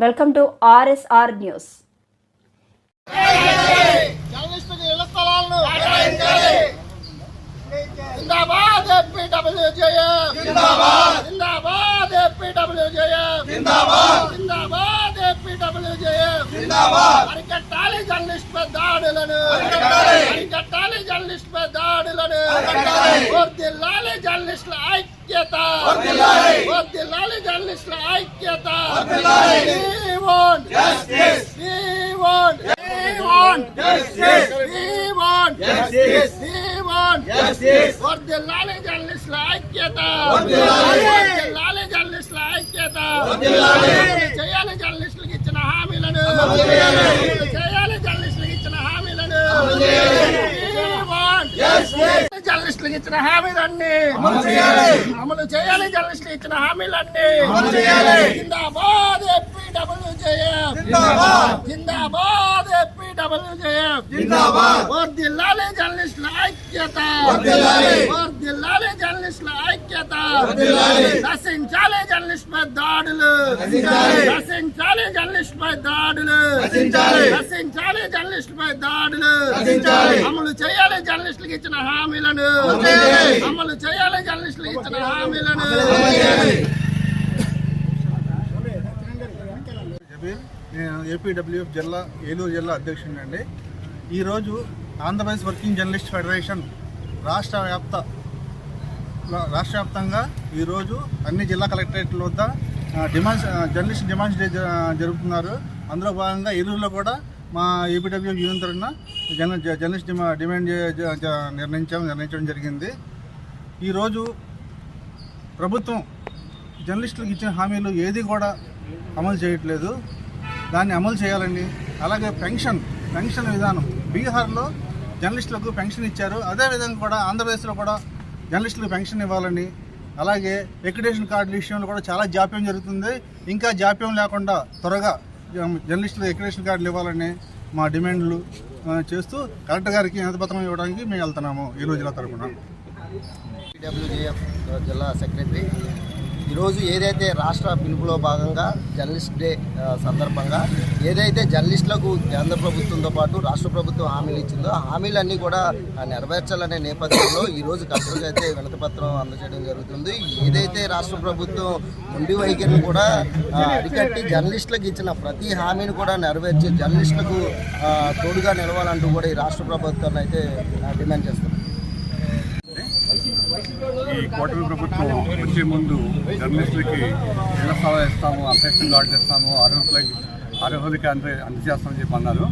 Welcome to RSR news జర్నలిస్టులకు ఇళ్ళ స్థలాలను జిందాబాద్ ఏపీడబ్ల్యూజేఎఫ్ జిందాబాద్ జిందాబాద్ ఏపీడబ్ల్యూజేఎఫ్ జిందాబాద్ జిందాబాద్ ఏపీడబ్ల్యూజేఎఫ్ జిందాబాద్ అరికట్టాలి జర్నలిస్టుల దాడులను అరికట్టాలి జర్నలిస్టుల దాడులను వర్దిల్లాలి జర్నలిస్టుల ఐక్యత. వర్దిల్లాలి జర్నలిస్టుల ఐక్యత. వర్ధిల్లాలి. జర్నలిస్టుల ఐక్యత. వర్ధిల్లాలి. జర్నలిస్టుల ఐక్యత. చేయాలి జర్నలిస్టులకు ఇచ్చిన హామీలను చేయాలి జర్నలిస్టులకు ఇచ్చిన హామీలను We want justice. జర్నలిస్టులకు ఇచ్చిన హామీలన్నీ. అమలు చేయాలి. జర్నలిస్టులకు ఇచ్చిన హామీలన్నీ. జిందాబాద్ ఎస్పీడబ్ల్యూజేఎఫ్ జిందాబాద్. ఎస్పీడబ్ల్యూజేఎఫ్ వర్ధిల్లాలి జర్నలిస్టుల ఐక్యత. వర్ధిల్లాలి. జర్నలిస్టుల ఐక్యత. నశించాలి జర్నలిస్టుపై దాడులు. నశించాలి. జర్నలిస్టుపై దాడులు. నశించాలి. జర్నలిస్టుపై దాడులు. అమలు చేయాలి జర్నలిస్టులకు ఇచ్చిన హామీలను అమలు చేయాలి. జర్నలిస్టులకు ఇచ్చిన హామీలను. నేను ఏపీడబ్ల్యూఎఫ్ జిల్లా ఏలూరు జిల్లా అధ్యక్షుడిని అండి. ఈరోజు ఆంధ్రప్రదేశ్ వర్కింగ్ జర్నలిస్ట్ ఫెడరేషన్ రాష్ట్ర వ్యాప్త రాష్ట్ర వ్యాప్తంగా ఈరోజు అన్ని జిల్లా కలెక్టరేట్ల వద్ద డిమాండ్స్ జర్నలిస్ట్ డిమాండ్స్ డే జ- జరుపుతున్నారు. అందులో భాగంగా ఏలూరులో కూడా మా ఏపీడబ్ల్యూ యూనియన్ తరఫున జర్న జర్నలిస్ట్ డిమాండ్ జ- నిర్ణయించాం నిర్ణయించడం జరిగింది. ఈరోజు ప్రభుత్వం జర్నలిస్టులకు ఇచ్చిన హామీలు ఏది కూడా అమలు చేయట్లేదు. దాన్ని అమలు చేయాలండి. అలాగే పెన్షన్ పెన్షన్ విధానం. బీహార్లో జర్నలిస్టులకు పెన్షన్ ఇచ్చారు. అదేవిధంగా కూడా ఆంధ్రప్రదేశ్లో కూడా జర్నలిస్టులకు పెన్షన్ ఇవ్వాలని అలాగే ఎక్రిడేషన్ కార్డు విషయంలో కూడా చాలా జాప్యం జరుగుతుంది. ఇంకా జాప్యం లేకుండా త్వరగా జర్నలిస్టులు ఎక్రేషన్ కార్డులు ఇవ్వాలని మా డిమాండ్లు చేస్తూ కలెక్టర్ గారికి వినతిపత్రం ఇవ్వడానికి మేము వెళ్తున్నాము ఈ రోజుల తరఫున జిల్లా సెక్రటరీ ఈరోజు ఏదైతే రాష్ట్ర పిలుపులో భాగంగా జర్నలిస్ట్ డే సందర్భంగా ఏదైతే జర్నలిస్టులకు కేంద్ర ప్రభుత్వంతో పాటు రాష్ట్ర ప్రభుత్వం హామీలు ఇచ్చిందో హామీలన్నీ కూడా నెరవేర్చాలనే నేపథ్యంలో ఈరోజు కలెక్టర్కి అయితే వినతిపత్రం అందజేయడం జరుగుతుంది. ఏదైతే రాష్ట్ర ప్రభుత్వం మొండి వైఖరిని కూడా ఆ, అరికట్టి జర్నలిస్టులకు ఇచ్చిన ప్రతి హామీని కూడా నెరవేర్చి జర్నలిస్టులకు తోడుగా నిలవాలంటూ కూడా ఈ రాష్ట్ర ప్రభుత్వాన్ని అయితే డిమాండ్ చేస్తున్నాం ఈ కూటమి ప్రభుత్వం వచ్చే ముందు జర్నలిస్టులకి ఇళ్ళ స్థలాలు ఇస్తాము అఫెక్షన్ దాటిస్తాము ఇస్తాము అర్హులకి అర్హులకి అంద అందజేస్తామని చెప్పి అన్నారు.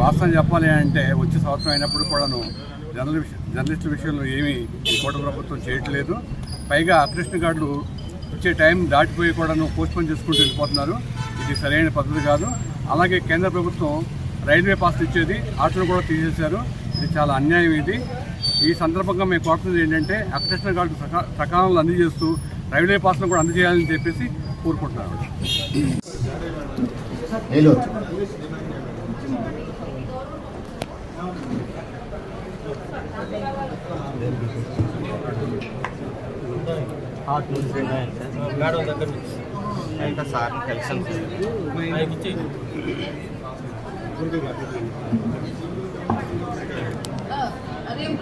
వాస్తవం చెప్పాలి అంటే వచ్చే సంవత్సరం అయినప్పుడు కూడాను జర్నలిస్ట్ జర్నలిస్టుల విషయంలో ఏమీ ఈ కూటమి ప్రభుత్వం చేయట్లేదు. పైగా అప్లికేషన్ కార్డులు ఇచ్చే టైం దాటిపోయి కూడాను పోస్ట్పోన్ చేసుకుంటూ వెళ్ళిపోతున్నారు. ఇది సరైన పద్ధతి కాదు. అలాగే కేంద్ర ప్రభుత్వం రైల్వే పాస్ ఇచ్చేది ఆటలు కూడా తీసేశారు. ఇది చాలా అన్యాయం ఇది. ఈ సందర్భంగా మేము కోరుతున్నది ఏంటంటే అప్లికేషన్ కార్డు సకా సకాలంలో అందజేస్తూ రైల్వే పాస్ను కూడా అందజేయాలని చెప్పేసి కోరుకుంటున్నాను. సరే చేస్తాం